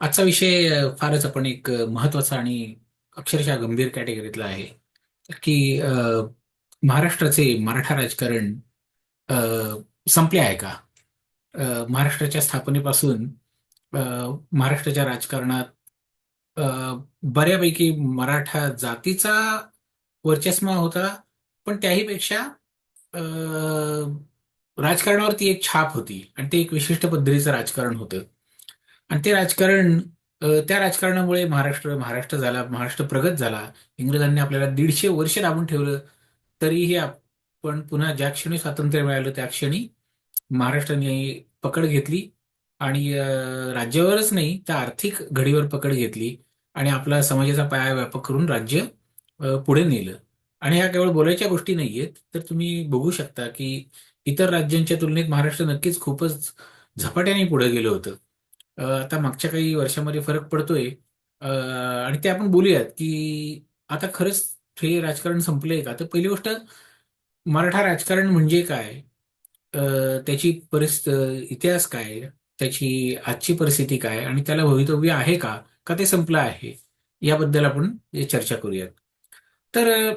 आजचा विषय फारच आपण एक महत्त्वाचा आणि अक्षरशः गंभीर कॅटेगरीतला आहे. की अ, महाराष्ट्राचे मराठा राजकारण अ, संपले आहे का? अ, महाराष्ट्राच्या स्थापनेपासून अ, महाराष्ट्राच्या राजकारणात अ, बऱ्यापैकी मराठा जातीचा वर्चस्व होता पण त्याही पेक्षा अ, राजकारणावरती एक छाप होती आणि ते एक विशिष्ट पद्धतीचं राजकारण होतं. आणि ते राजकारण त्या राजकारणामुळे महाराष्ट्र महाराष्ट्र झाला महाराष्ट्र प्रगत झाला. इंग्रजांनी आपल्याला दीडशे वर्ष राबून ठेवलं. तरीही आपण पुन्हा ज्या क्षणी स्वातंत्र्य मिळालं त्या क्षणी महाराष्ट्राने पकड घेतली आणि राज्यावरच नाही तर आर्थिक घडीवर पकड घेतली आणि आपला समाजाचा पाया व्यापक करून राज्य पुढे नेलं. आणि ह्या केवळ बोलायच्या गोष्टी नाहीयेत. तर तुम्ही बघू शकता की इतर राज्यांच्या तुलनेत महाराष्ट्र नक्कीच खूपच झपाट्याने पुढे गेलं होतं. अ, आता मागच्या काही वर्षामध्ये फरक पडतोय. अ, आणि ते आपण बोलूयात की आता खरंच हे राजकारण संपलंय का? तर पहिली गोष्ट मराठा राजकारण म्हणजे काय? अ, त्याची परिस्थिती इतिहास काय? त्याची आजची परिस्थिती काय? आणि त्याला भवितव्य आहे का? का ते संपलं आहे? याबद्दल आपण चर्चा करूयात. तर अ,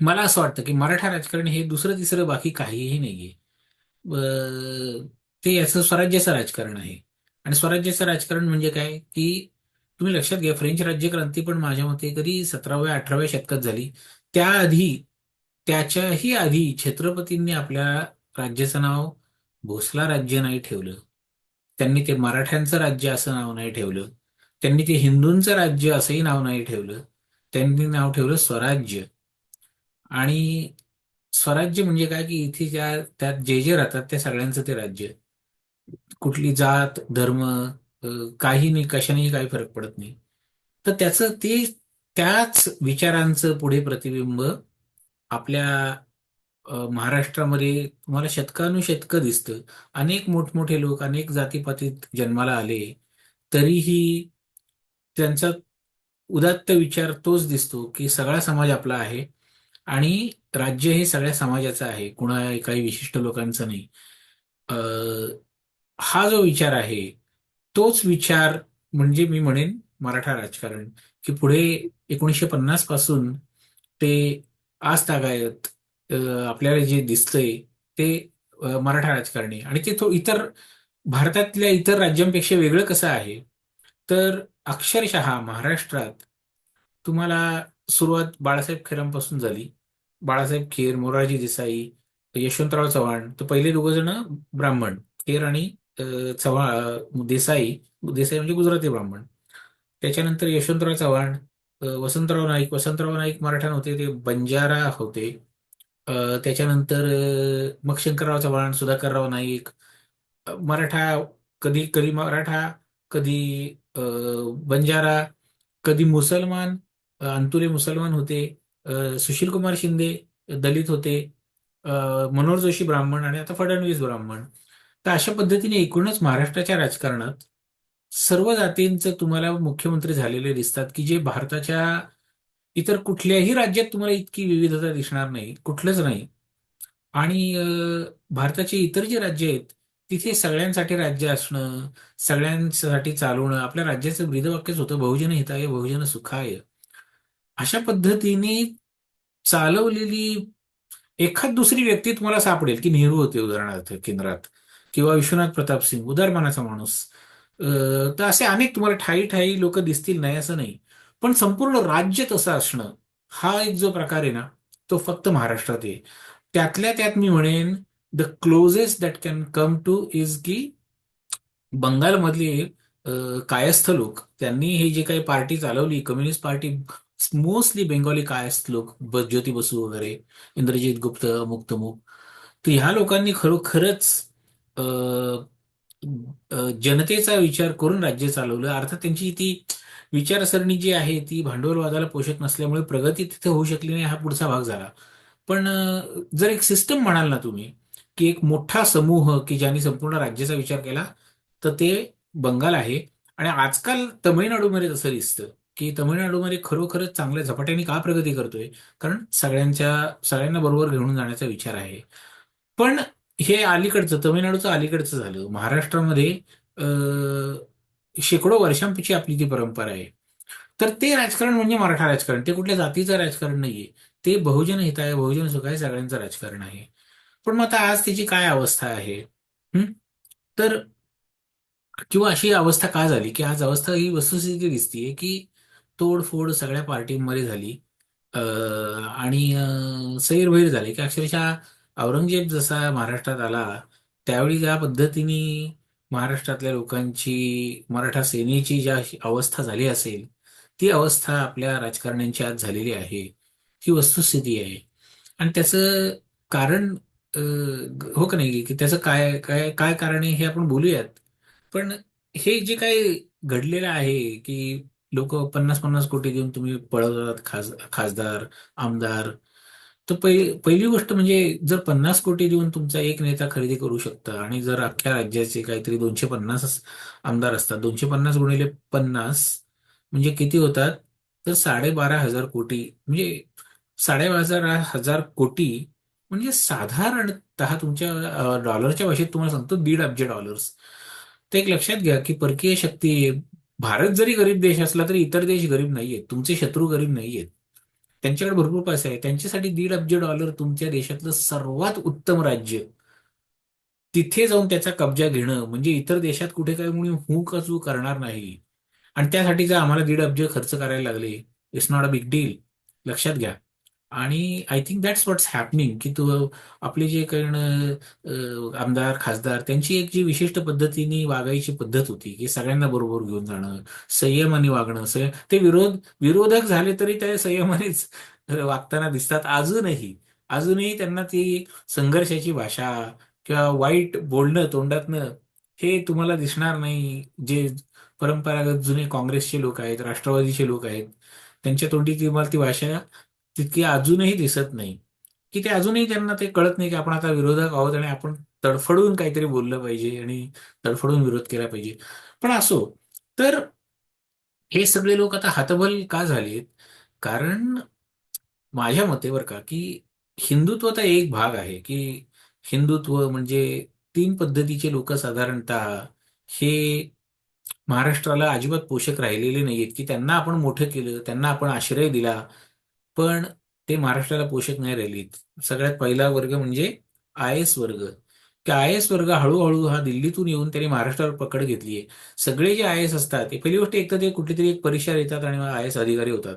मला असं वाटतं की मराठा राजकारण हे दुसरं तिसरं बाकी काहीही नाहीये. अ, ते याचं स्वराज्याचं राजकारण आहे. आणि स्वराज्याचं राजकारण म्हणजे काय? की तुम्ही लक्षात घ्या फ्रेंच राज्यक्रांती पण माझ्या मते कधी सतराव्या अठराव्या शतकात झाली. त्याआधी त्याच्याही आधी छत्रपतींनी आपल्या राज्याचं नाव भोसला राज्य नाही ठेवलं. त्यांनी ते मराठ्यांचं राज्य असं नाव नाही ठेवलं. त्यांनी ते हिंदूंचं राज्य असंही नाव नाही ठेवलं. त्यांनी नाव ठेवलं स्वराज्य. आणि स्वराज्य म्हणजे काय? की इथे ज्या त्यात जे जे राहतात त्या सगळ्यांचं ते राज्य. कुठली जात धर्म काही नाही कशानेही काही फरक पडत नाही. तर त्याचं ते त्याच विचारांचं पुढे प्रतिबिंब आपल्या महाराष्ट्रामध्ये तुम्हाला शतकानुशतकं दिसतं. अनेक मोठमोठे लोक अनेक जातीपातीत जन्माला आले तरीही त्यांचा उदात्त विचार तोच दिसतो की सगळा समाज आपला आहे आणि राज्य हे सगळ्या समाजाचं आहे. कुणा काही विशिष्ट लोकांचं नाही. हा जो विचार आहे तोच विचार म्हणजे मी म्हणेन मराठा राजकारण. की पुढे एकोणीसशे पन्नासपासून ते आज तागायत आपल्याला जे दिसतंय ते मराठा राजकारणी. आणि ते तो इतर भारतातल्या इतर राज्यांपेक्षा वेगळं कसं आहे? तर अक्षरशः महाराष्ट्रात तुम्हाला सुरुवात बाळासाहेब खेरांपासून झाली. बाळासाहेब खेर मोरारजी देसाई यशवंतराव चव्हाण तर पहिले दोघं जण ब्राह्मण खेर आणि चव्हाण देसाई देसाई म्हणजे गुजराती ब्राह्मण. त्याच्यानंतर यशवंतराव चव्हाण वसंतराव नाईक वसंतराव नाईक मराठा नव्हते ते बंजारा होते. त्याच्यानंतर मग शंकरराव चव्हाण सुधाकरराव नाईक मराठा कधी कधी मराठा कधी बंजारा कधी मुसलमान अंतुले मुसलमान होते सुशील सुशीलकुमार शिंदे दलित होते मनोहर जोशी ब्राह्मण आणि आता फडणवीस ब्राह्मण. तर अशा पद्धतीने एकूणच महाराष्ट्राच्या राजकारणात सर्व जातींचं तुम्हाला मुख्यमंत्री झालेले दिसतात की जे भारताच्या इतर कुठल्याही राज्यात तुम्हाला इतकी विविधता दिसणार नाही कुठलंच नाही. आणि भारताचे इतर जे राज्य आहेत तिथे सगळ्यांसाठी राज्य असणं सगळ्यांसाठी चालवणं आपल्या राज्याचं ब्रीदवाक्यच होतं बहुजन हिताय बहुजन सुखाय. अशा पद्धतीने चालवलेली एखाद दुसरी व्यक्ती तुम्हाला सापडेल की नेहरू होते उदाहरणार्थ केंद्रात. किंवा विश्वनाथ प्रताप सिंग उदारमानाचा माणूस. तर असे अनेक तुम्हाला ठाई ठाई लोक दिसतील नाही असं नाही. पण संपूर्ण राज्य तसं असणं हा एक जो प्रकार आहे ना तो फक्त महाराष्ट्रात आहे. त्यातल्या त्यात मी म्हणेन the closest that can come to is की बंगालमधले कायस्थ लोक. त्यांनी हे जे काही पार्टी चालवली communist party mostly Bengali Kayastha लोक ज्योती बसू वगैरे इंद्रजित गुप्त मुक्तमुख तर ह्या लोकांनी खरोखरच जनतेचा विचार करून राज्य चालवलं. अर्थात त्यांची ती विचारसरणी जी आहे ती भांडवलवादाला पोषक नसल्यामुळे प्रगती तिथे होऊ शकली नाही हा पुढचा भाग झाला. पण जर एक सिस्टम म्हणाल ना तुम्ही की एक मोठा समूह की ज्यांनी संपूर्ण राज्याचा विचार केला तर ते बंगाल आहे. आणि आजकाल तमिळनाडूमध्ये तसं दिसतं की तमिळनाडूमध्ये खरोखरच चांगल्या झपाट्याने का प्रगती करतोय? कारण सगळ्यांच्या सगळ्यांना बरोबर घेऊन जाण्याचा विचार आहे. पण हे अलीकडचं तमिळनाडूचं अलीकडचं झालं. महाराष्ट्रामध्ये शेकडो वर्षांपासून आपली ती परंपरा आहे. तर ते राजकारण म्हणजे मराठा राजकारण. ते कुठल्या जातीचं राजकारण नाहीये. ते बहुजन हित आहे बहुजन सुख आहे सगळ्यांचं राजकारण आहे. पण मग आता आज त्याची काय अवस्था आहे? हम्म तर किंवा अशी अवस्था का झाली? की आज अवस्था ही वस्तुस्थिती दिसतीये की तोडफोड सगळ्या पार्टींमध्ये झाली. आणि सैरभैर झाले की अक्षरशः औरंगजेब जसा महाराष्ट्रात आला त्यावेळी ज्या पद्धतीने महाराष्ट्रातल्या लोकांची मराठा सेनेची ज्या अवस्था झाली असेल ती अवस्था आपल्या राजकारण्यांची आज झालेली आहे. ही वस्तुस्थिती आहे. आणि त्याचं कारण हो का नाही की त्याचं काय काय काय कारण आहे हे आपण बोलूयात. पण हे जे काही घडलेलं आहे की लोक पन्नास पन्नास कोटी देऊन तुम्ही पळवतात खास खासदार आमदार तर पहिली पहिली गोष्ट म्हणजे जर पन्नास कोटी देऊन तुमचा एक नेता खरेदी करू शकता आणि जर अख्ख्या राज्याचे काहीतरी दोनशे पन्नास आमदार असतात दोनशे पन्नास गुणिले पन्नास म्हणजे किती होतात? तर साडेबारा हजार कोटी. म्हणजे साडेबारा हजार कोटी म्हणजे साधारणतः तुमच्या डॉलरच्या भाषेत तुम्हाला सांगतो दीड अब्ज डॉलर्स. तर एक लक्षात घ्या की परकीय शक्ती भारत जरी गरीब देश असला तरी इतर देश गरीब नाहीयेत. तुमचे शत्रू गरीब नाहीयेत. त्यांच्याकडे भरपूर पैसा आहे त्यांच्यासाठी दीड अब्ज डॉलर तुमच्या देशातलं सर्वात उत्तम राज्य. तिथे जाऊन त्याचा कब्जा घेणं म्हणजे इतर देशात कुठे काही म्हणून हू कचू करणार नाही. आणि त्यासाठी जर आम्हाला दीड अब्ज खर्च करायला लागले it's not a big deal लक्षात घ्या. आणि I think that's what's happening की तू आपले जे कारण आमदार खासदार त्यांची एक जी विशिष्ट पद्धतीने वागायची पद्धत होती की सगळ्यांना बरोबर घेऊन जाणं संयमाने वागणं संयम ते विरोध विरोधक झाले तरी ते संयमानेच वागताना दिसतात. अजूनही अजूनही त्यांना ती संघर्षाची भाषा किंवा वाईट बोलणं तोंडातनं हे तुम्हाला दिसणार नाही. जे परंपरागत जुने काँग्रेसचे लोक आहेत राष्ट्रवादीचे लोक आहेत त्यांच्या तोंडी किंवा ती भाषा तितकी अजूनही दिसत नाही. की ते अजूनही त्यांना ते कळत नाही की आपण आता विरोधक आहोत आणि आपण तडफडून काहीतरी बोललं पाहिजे आणि तडफडून विरोध केला पाहिजे. पण असो तर हे सगळे लोक आता हतबल का झालेत? कारण माझ्या मते बरं का की हिंदुत्वाचा एक भाग आहे की हिंदुत्व म्हणजे तीन पद्धतीचे लोक साधारणतः हे महाराष्ट्राला अजिबात पोषक राहिलेले नाहीयेत की त्यांना आपण मोठं केलं त्यांना आपण आश्रय दिला पण ते महाराष्ट्राला पोषक नाही राहिली सगळ्यात पहिला वर्ग म्हणजे आय एस वर्ग. की आय एस वर्ग हळूहळू हा दिल्लीतून येऊन त्यांनी महाराष्ट्रावर पकड घेतली आहे. सगळे जे आय एस असतात ते पहिली गोष्ट एक तर ते कुठेतरी एक परीक्षा देतात आणि आय एस अधिकारी होतात.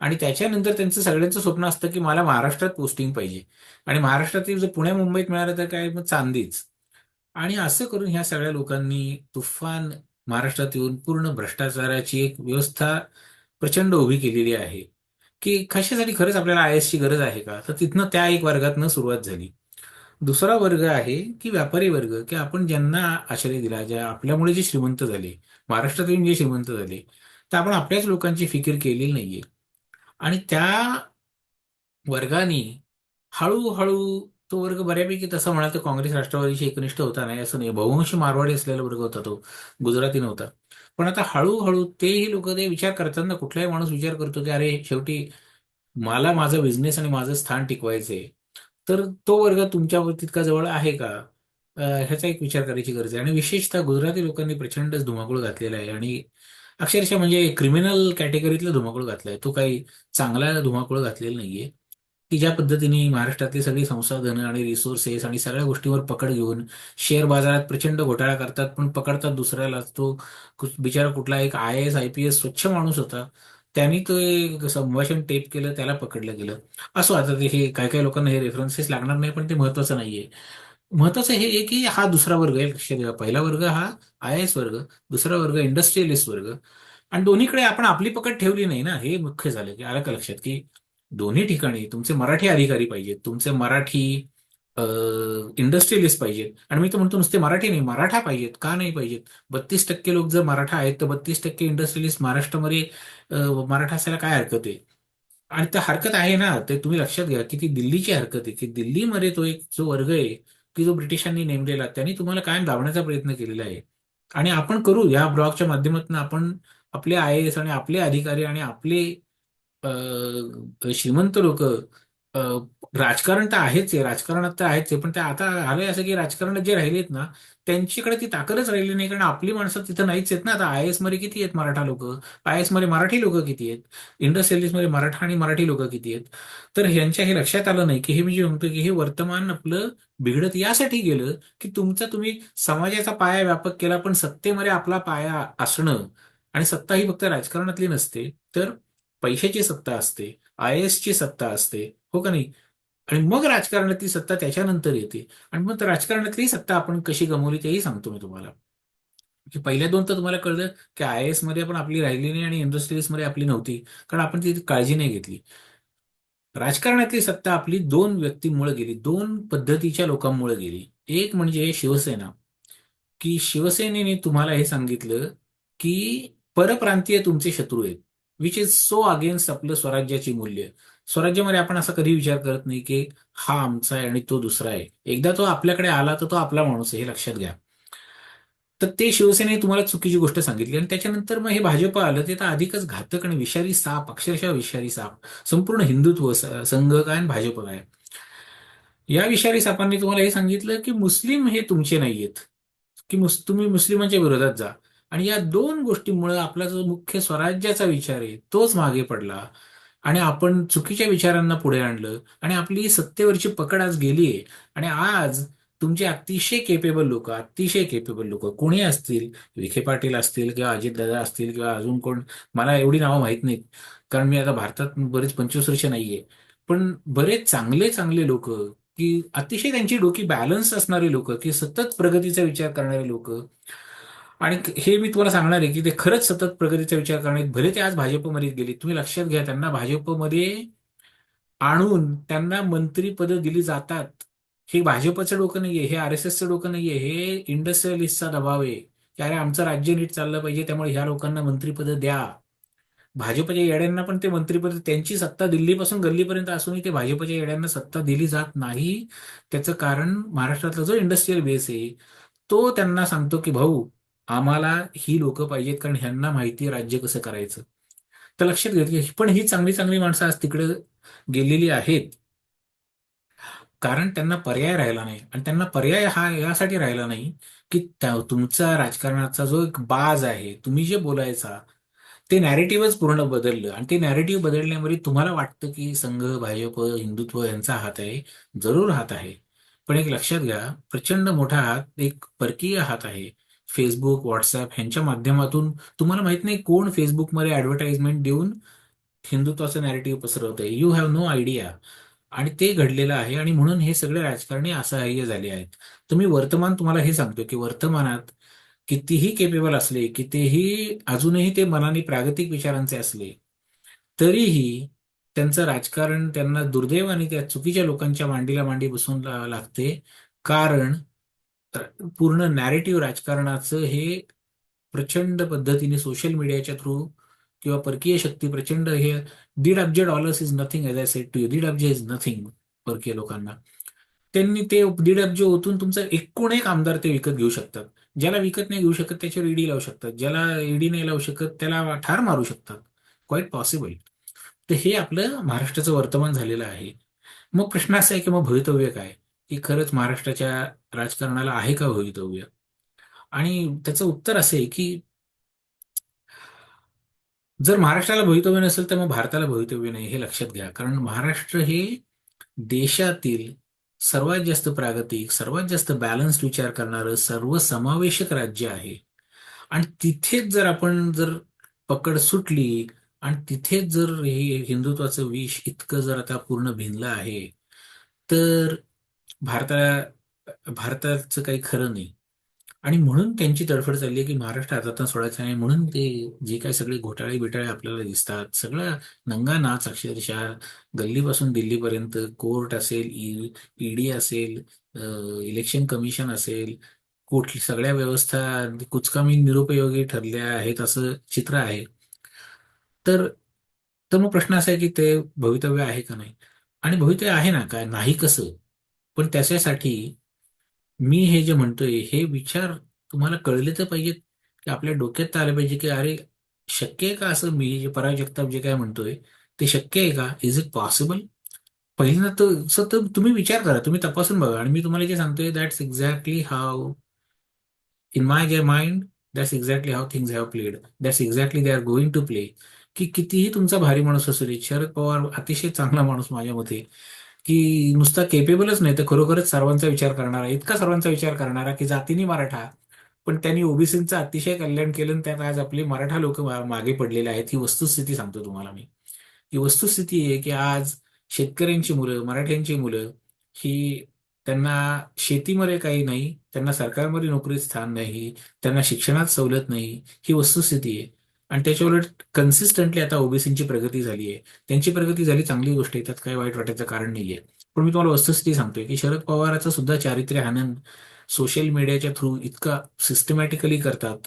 आणि त्याच्यानंतर त्यांचं सगळ्यांचं स्वप्न असतं की मला महाराष्ट्रात पोस्टिंग पाहिजे. आणि महाराष्ट्रातील जर पुण्या मुंबईत मिळालं तर काय? मग चांदीच. आणि असं करून ह्या सगळ्या लोकांनी तुफान महाराष्ट्रात येऊन पूर्ण भ्रष्टाचाराची एक व्यवस्था प्रचंड उभी केलेली आहे. की कशासाठी खरंच आपल्याला आय एसची गरज आहे का? तर तिथनं त्या एक वर्गातनं सुरुवात झाली. दुसरा वर्ग आहे की व्यापारी वर्ग की आपण ज्यांना आश्रय दिला ज्या आपल्यामुळे जे श्रीमंत झाले महाराष्ट्रात येऊन जे श्रीमंत झाले तर आपण आपल्याच लोकांची फिकीर केलेली नाहीये. आणि त्या वर्गाने हळूहळू तो वर्ग बऱ्यापैकी तसं म्हणाल तर काँग्रेस राष्ट्रवादीशी एकनिष्ठ होता नाही असं नाही. बहुवंशी मारवाडी असलेला वर्ग होता तो गुजराती नव्हता पण आता हळूहळू तेही लोक ते विचार करतात ना कुठलाही माणूस विचार करतो की अरे शेवटी मला माझा बिझनेस आणि माझं स्थान टिकवायचंय. तर तो वर्ग तुमच्या तितका जवळ आहे का? ह्याचा एक विचार करायची गरज आहे. आणि विशेषतः गुजराती लोकांनी प्रचंडच धुमाकूळ घातलेला आहे. आणि अक्षरशः म्हणजे क्रिमिनल कॅटेगरीतला धुमाकूळ घातलाय. तो काही चांगला धुमाकूळ घातलेला नाहीये. की ज्या पद्धतीने महाराष्ट्रातली सगळी संसाधनं आणि रिसोर्सेस आणि सगळ्या गोष्टीवर पकड घेऊन शेअर बाजारात प्रचंड घोटाळा करतात पण पकडतात दुसऱ्याला. तो बिचारा कुठला एक I S I P S स्वच्छ माणूस होता. त्यांनी ते संभाषण टेप केलं त्याला पकडलं गेलं. असो आता ते हे काय काय लोकांना हे रेफरन्सेस लागणार नाही पण ते महत्वाचं नाहीये. महत्वाचं हे आहे की हा दुसरा वर्ग आहे लक्ष द्या. पहिला वर्ग हा आय एस वर्ग दुसरा वर्ग इंडस्ट्रियलिस्ट वर्ग. आणि दोन्हीकडे आपण आपली पकड ठेवली नाही ना हे मुख्य झालं. की आलं का लक्षात की दोन्ही ठिकाणी तुमचे मराठी अधिकारी पाहिजेत तुमचे मराठी इंडस्ट्रियलिस्ट पाहिजेत. आणि मी तर म्हणतो नुसते मराठी नाही मराठा पाहिजेत का नाही पाहिजेत? बत्तीस टक्के लोक जर मराठा आहेत तर बत्तीस टक्के इंडस्ट्रियलिस्ट महाराष्ट्रामध्ये मराठा असायला काय हरकत आहे? आणि त्या हरकत आहे ना ते तुम्ही लक्षात घ्या की ती दिल्लीची हरकत आहे की दिल्लीमध्ये तो एक जो वर्ग आहे की जो ब्रिटिशांनी नेमलेला त्यांनी तुम्हाला कायम दाबण्याचा प्रयत्न केलेला आहे. आणि आपण करू या ब्लॉगच्या माध्यमातून आपण आपले आय एस आणि आपले अधिकारी आणि आपले श्रीमंत लोक राजकारण तर आहेच आहे राजकारणात तर आहेच आहे पण ते आता आलंय असं की राजकारणात जे राहिलेत ना त्यांच्याकडे ती ताकदच राहिली नाही कारण आपली माणसं तिथं नाहीच आहेत ना. आता आय एसमध्ये किती आहेत मराठा लोक? आय एसमध्ये मराठी लोक किती आहेत? इंडस्ट्रियलिस्टमध्ये मराठा आणि मराठी लोक किती आहेत? तर ह्यांच्या हे लक्षात आलं नाही की हे मी जे म्हणतो की हे वर्तमान आपलं बिघडत यासाठी गेलं की तुमचा तुम्ही समाजाचा पाया व्यापक केला पण सत्तेमध्ये आपला पाया असणं आणि सत्ता ही फक्त राजकारणातली नसते तर पैशाची सत्ता असते आय एसची सत्ता असते हो का नाही? आणि मग राजकारणातली सत्ता त्याच्यानंतर येते. आणि मग राजकारणातली सत्ता आपण कशी गमवली तेही सांगतो मी तुम्हाला. की पहिल्या दोन तर तुम्हाला कळलं की आय एसमध्ये आपण आपली राहिली नाही आणि इंडस्ट्रीजमध्ये आपली नव्हती कारण आपण ती काळजी नाही घेतली. राजकारणातली सत्ता आपली दोन व्यक्तींमुळे गेली दोन पद्धतीच्या लोकांमुळे गेली. एक म्हणजे शिवसेना. की शिवसेनेने तुम्हाला हे सांगितलं की परप्रांतीय तुमचे शत्रू आहेत. विच इज सो अगेन्स्ट आपलं स्वराज्याची मूल्य. स्वराज्यामध्ये आपण असा कधी विचार करत नाही की हा आमचा आहे आणि तो दुसरा आहे. एकदा तो आपल्याकडे आला तर तो आपला माणूस आहे हे लक्षात घ्या. तर ते शिवसेनेने तुम्हाला चुकीची गोष्ट सांगितली आणि त्याच्यानंतर मग हे भाजप आलं ते तर अधिकच घातक आणि विषारी साप अक्षरशः विषारी साप. संपूर्ण हिंदुत्व संघ काय आणि भाजप काय. या विषारी सापांनी तुम्हाला हे सांगितलं की मुस्लिम हे तुमचे नाहीयेत. की मुस तुम्ही मुस्लिमांच्या विरोधात जा. आणि या दोन गोष्टींमुळे आपला जो मुख्य स्वराज्याचा विचार आहे तोच मागे पडला. आणि आपण चुकीच्या विचारांना पुढे आणलं. आणि आपली सत्तेवरची पकड आज गेली आहे. आणि आज तुमचे अतिशय केपेबल लोक अतिशय केपेबल लोक कोणी असतील? विखे पाटील असतील किंवा अजितदादा असतील किंवा अजून कोण? मला एवढी नावं माहीत नाहीत. कारण मी आता भारतात बरेच पंचवीस वर्ष नाहीये. पण बरेच चांगले चांगले लोक की अतिशय त्यांची डोकी बॅलन्स असणारी लोक की सतत प्रगतीचा विचार करणारे लोक आणि हे मी तुम्हाला सांगणार आहे की ते खरंच सतत प्रगतीचा विचार करणे भले ते आज भाजपमध्ये गेले तुम्ही लक्षात घ्या त्यांना भाजपमध्ये आणून त्यांना मंत्रीपद दिली जातात. हे भाजपचं डोकं नाहीये हे आर एस एसचं डोकं नाहीये हे इंडस्ट्रियलिस्टचा दबाव आहे. की अरे आमचं राज्य नीट चाललं पाहिजे त्यामुळे ह्या लोकांना मंत्रीपद द्या. भाजपच्या येड्यांना पण ते मंत्रीपद त्यांची सत्ता दिल्लीपासून गल्लीपर्यंत असूनही ते भाजपच्या येड्यांना सत्ता दिली जात नाही. त्याचं कारण महाराष्ट्रातला जो इंडस्ट्रीयल बेस आहे तो त्यांना सांगतो की भाऊ आम्हाला ही लोक पाहिजेत कारण ह्यांना माहिती आहे राज्य कसं करायचं. तर लक्षात घेत की पण ही चांगली चांगली माणसं आज तिकडे गेलेली आहेत. कारण त्यांना पर्याय राहिला नाही आणि त्यांना पर्याय हा यासाठी राहिला नाही की तुमचा राजकारणाचा जो एक बाज आहे तुम्ही जे बोलायचा ते नॅरेटिव्हच पूर्ण बदललं आणि ते नॅरेटिव्ह बदलण्यामध्ये तुम्हाला वाटतं की संघ भाजप हिंदुत्व यांचा हात आहे जरूर हात आहे. पण एक लक्षात घ्या प्रचंड मोठा हात एक परकीय हात आहे. फेसबुक व्हॉट्सअप ह्यांच्या माध्यमातून तुम्हाला माहीत नाही कोण फेसबुकमध्ये ऍडव्हर्टाइजमेंट देऊन हिंदुत्वाचं नॅरेटिव्ह पसरवत आहे यू हॅव नो आयडिया आणि ते घडलेलं आहे आणि म्हणून हे सगळे राजकारणी असहाय्य झाले आहेत. तर मी वर्तमान तुम्हाला हे सांगतो की वर्तमानात कितीही केपेबल असले कितीही अजूनही ते मनाने प्रागतिक विचारांचे असले तरीही त्यांचं राजकारण त्यांना दुर्दैवाने त्या चुकीच्या लोकांच्या मांडीला मांडी बसून लागते. कारण पूर्ण नॅरेटिव्ह राजकारणाचं हे प्रचंड पद्धतीने सोशल मीडियाच्या थ्रू किंवा परकीय शक्ती प्रचंड हे दीड अब्ज dollars is nothing as I said to you दीड अब्ज इज नथिंग परकीय लोकांना. त्यांनी ते दीड अब्ज ओतून तुमचा एकूण एक आमदार ते विकत घेऊ शकतात. ज्याला विकत नाही घेऊ शकत त्याच्यावर ईडी लावू शकतात. ज्याला ईडी नाही लावू शकत त्याला ठार मारू शकतात. क्वाईट पॉसिबल तर हे आपलं महाराष्ट्राचं वर्तमान झालेलं आहे. मग प्रश्न असा आहे की मग भवितव्य काय? की खरंच महाराष्ट्राच्या राजकारणाला आहे का भवितव्य? आणि त्याचं उत्तर असं आहे की जर महाराष्ट्राला भवितव्य नसेल तर मग भारताला भवितव्य नाही हे लक्षात घ्या. कारण महाराष्ट्र हे देशातील सर्वात जास्त प्रागतिक सर्वात जास्त बॅलन्स्ड विचार करणारं सर्वसमावेशक राज्य आहे. आणि तिथेच जर आपण जर पकड सुटली आणि तिथेच जर हे हिंदुत्वाचं विष इतकं जर आता पूर्ण भिनलं आहे तर भारताला भारताचं काही खरं नाही. आणि म्हणून त्यांची तडफड चालली आहे की महाराष्ट्र हातातून सोडायचं नाही. म्हणून ते जे काही सगळे घोटाळे बिटाळे आपल्याला दिसतात सगळा नंगा नाच अक्षरशः. गल्लीपासून दिल्लीपर्यंत कोर्ट असेल ईडी असेल इलेक्शन कमिशन असेल कुठली सगळ्या व्यवस्था कुचकामी निरुपयोगी ठरल्या आहेत असं चित्र आहे. तर तर मग प्रश्न असा आहे की ते भवितव्य आहे का नाही? आणि भवितव्य आहे ना काय? नाही कसं? पण त्याच्यासाठी मी हे जे म्हणतोय हे विचार तुम्हाला कळले तर पाहिजेत की आपल्या डोक्यात तर आले पाहिजे की अरे शक्य आहे का असं मी जे पराग जगताप जे काय म्हणतोय ते शक्य आहे का? इज इट पॉसिबल पहिल्यांदा तर सर तर तुम्ही विचार करा तुम्ही तपासून बघा. आणि मी तुम्हाला जे सांगतोय that's exactly how in my mind that's exactly how things have played that's exactly they are going to play की कितीही तुमचा भारी माणूस असू दे शरद पवार अतिशय चांगला माणूस माझ्या मते. की नुसता केपेबलच नाही तर खरोखरच सर्वांचा विचार करणारा इतका सर्वांचा विचार करणारा की जातीने मराठा पण त्यांनी ओबीसींचं अतिशय कल्याण केलं आणि त्यात आज आपले मराठा लोक मागे पडलेले आहेत ही वस्तुस्थिती सांगतो तुम्हाला मी. ही वस्तुस्थिती आहे की आज शेतकऱ्यांची मुलं मराठ्यांची मुलं ही त्यांना शेतीमध्ये काही नाही त्यांना सरकारमध्ये नोकरीत स्थान नाही त्यांना शिक्षणात सवलत नाही ही वस्तुस्थिती आहे. आणि त्याच्या उलट कन्सिस्टंटली आता ओबीसींची प्रगती झाली आहे त्यांची प्रगती झाली चांगली गोष्ट आहे. त्यात काही वाईट वाटायचं कारण नाहीये. पण मी तुम्हाला वस्तुस्थिती सांगतोय की शरद पवाराचं सुद्धा चारित्र्य हनन सोशल मीडियाच्या थ्रू इतका सिस्टमॅटिकली करतात.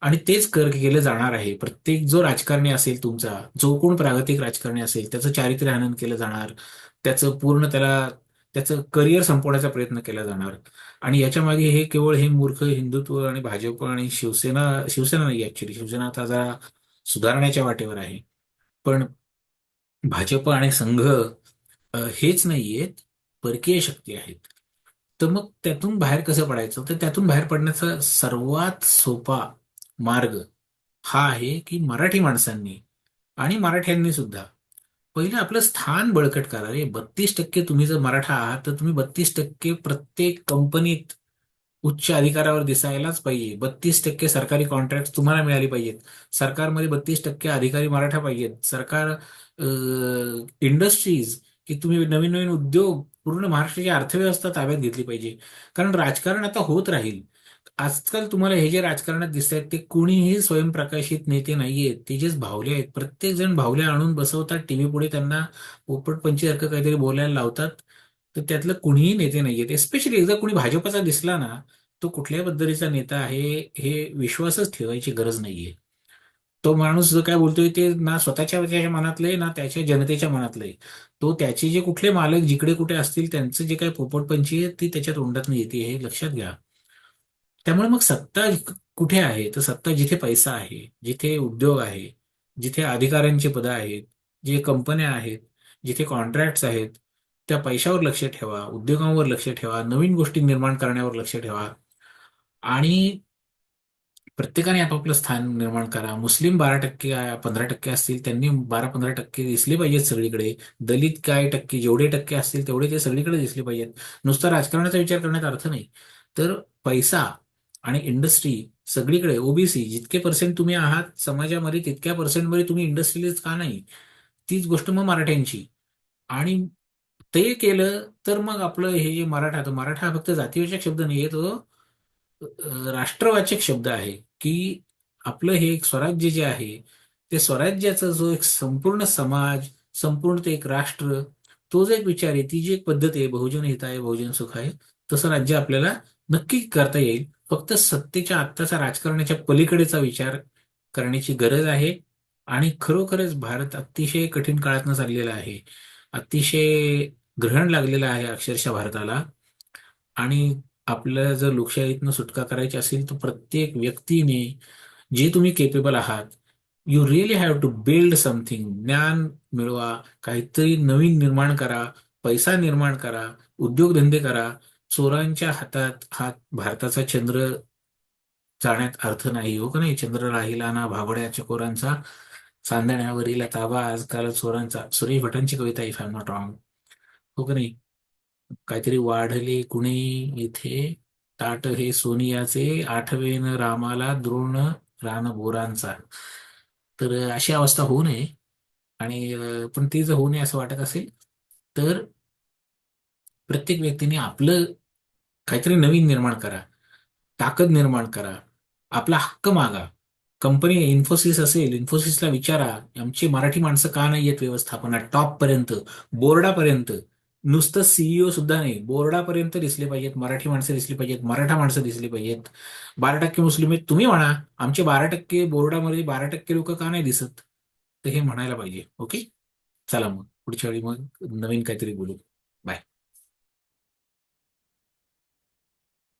आणि तेच कर केलं जाणार आहे. प्रत्येक जो राजकारणी असेल तुमचा जो कोण प्रागतिक राजकारणी असेल त्याचं चारित्र्य हनन केलं जाणार. त्याचं पूर्ण त्याला त्याचं करिअर संपवण्याचा प्रयत्न केला जाणार. आणि याच्या मागे हे केवळ हे मूर्ख हिंदुत्व आणि भाजप आणि शिवसेना शिवसेना नाही ऍक्च्युली शिवसेना आता जरा सुधारण्याच्या वाटेवर आहे. पण भाजप आणि संघ हेच नाहीयेत. परकीय शक्ती आहेत. तर मग त्यातून बाहेर कसं पडायचं? तर त्यातून बाहेर पडण्याचा सर्वात सोपा मार्ग हा आहे की मराठी माणसांनी आणि मराठ्यांनी सुद्धा पहिलं आपलं स्थान बळकट करा. रे बत्तीस टक्के तुम्ही जर मराठा आहात तर तुम्ही बत्तीस टक्के प्रत्येक कंपनीत उच्च अधिकारावर दिसायलाच पाहिजे. बत्तीस टक्के सरकारी कॉन्ट्रॅक्ट तुम्हाला मिळाली पाहिजेत. सरकारमध्ये बत्तीस टक्के अधिकारी मराठा पाहिजेत. सरकार इंडस्ट्रीज की तुम्ही नवीन नवीन उद्योग पूर्ण महाराष्ट्राची अर्थव्यवस्था ताब्यात घेतली पाहिजे. कारण राजकारण आता होत राहील. आजकाल तुम्हाला हे जे राजकारणात दिसत आहेत ते कुणीही स्वयंप्रकाशित नेते नाहीयेत. ते जेच भावले आहेत प्रत्येक जण भावले आणून बसवतात टीव्ही पुढे त्यांना पोपटपंचीसारखं काहीतरी बोलायला लावतात. तर त्यातलं कुणीही नेते नाहीयेत. एस्पेशली एकदा कुणी भाजपचा दिसला ना तो कुठल्या पद्धतीचा नेता आहे हे विश्वासच ठेवायची गरज नाहीये. तो माणूस जो काय बोलतोय ते ना स्वतःच्या त्याच्या मनातलंय ना त्याच्या जनतेच्या मनातलंय तो त्याचे जे कुठले मालक जिकडे कुठे असतील त्यांचं जे काही पोपटपंची आहे ती त्याच्या तोंडात येते हे लक्षात घ्या. त्यामुळे मग सत्ता कुठे आहे? तर सत्ता जिथे पैसा आहे जिथे उद्योग आहे जिथे अधिकाऱ्यांची पदं आहेत जे कंपन्या आहेत जिथे कॉन्ट्रॅक्ट्स आहेत त्या पैशावर लक्ष ठेवा उद्योगांवर लक्ष ठेवा नवीन गोष्टी निर्माण करण्यावर लक्ष ठेवा. आणि प्रत्येकाने आपापलं स्थान निर्माण करा. मुस्लिम बारा टक्के पंधरा टक्के असतील त्यांनी बारा पंधरा टक्के दिसले पाहिजेत सगळीकडे. दलित काय टक्के जेवढे टक्के असतील तेवढे ते सगळीकडे दिसले पाहिजेत. नुसता राजकारणाचा विचार करण्यात अर्थ नाही. तर पैसा आणि इंडस्ट्री सगळीकडे ओबीसी जितके पर्सेंट तुम्ही आहात समाजामध्ये तितक्या पर्सेंटमध्ये तुम्ही इंडस्ट्रीज का नाही? तीच गोष्ट मग मराठ्यांची. आणि ते केलं तर मग आपलं हे जे मराठा तो मराठा फक्त जातीवाचक शब्द नाही तो राष्ट्रवाचक शब्द आहे की आपलं हे एक स्वराज्य जे आहे ते स्वराज्याचा जो एक संपूर्ण समाज संपूर्ण ते एक राष्ट्र तो जो एक विचार आहे ती जी एक पद्धत आहे बहुजन हित आहे बहुजन सुख आहे तसं राज्य आपल्याला नक्की करता येईल. फक्त सत्तेच्या आत्ताचा राजकारणाच्या पलीकडेचा विचार करण्याची गरज आहे आणि खरोखरच भारत अतिशय कठीण काळातनं चाललेला आहे. अतिशय ग्रहण लागलेलं आहे अक्षरशः भारताला. आणि आपल्याला जर लोकशाहीतनं सुटका करायची असेल तर प्रत्येक व्यक्तीने जे तुम्ही केपेबल आहात you really have to build something ज्ञान मिळवा काहीतरी नवीन निर्माण करा पैसा निर्माण करा उद्योगधंदे करा चोरांच्या हातात हा भारताचा चंद्र जाण्यात अर्थ नाही हो का नाही? चंद्र राहिला ना भाबड्या चकोरांचा चांदण्यावरील ताबा आजकाल चोरांचा. सुरेश भटांची कविता इफ आय नॉट रॉंग हो का नाही? काहीतरी वाढले कुणे इथे ताट हे सोनियाचे आठवेन रामाला द्रोण बोरांचा. तर अशी अवस्था होऊ नये. आणि पण ती जर होऊ नये असं वाटत असेल तर प्रत्येक व्यक्तीने आपलं काहीतरी नवीन निर्माण करा. ताकद निर्माण करा. आपला हक्क मागा. कंपनी इन्फोसिस असेल इन्फोसिसला विचारा आमची मराठी माणसं का नाही आहेत व्यवस्थापनात? टॉप पर्यंत बोर्डापर्यंत. नुसतं सीईओ सुद्धा नाही. बोर्डापर्यंत दिसले पाहिजेत मराठी माणसं दिसली पाहिजेत मराठा माणसं दिसली पाहिजेत. बारा टक्के मुस्लिम आहेत तुम्ही म्हणा. आमचे बारा टक्के बोर्डामध्ये बारा टक्के लोक का नाही दिसत? तर हे म्हणायला पाहिजे ओके? चला मग पुढच्या वेळी मग नवीन काहीतरी बोलू.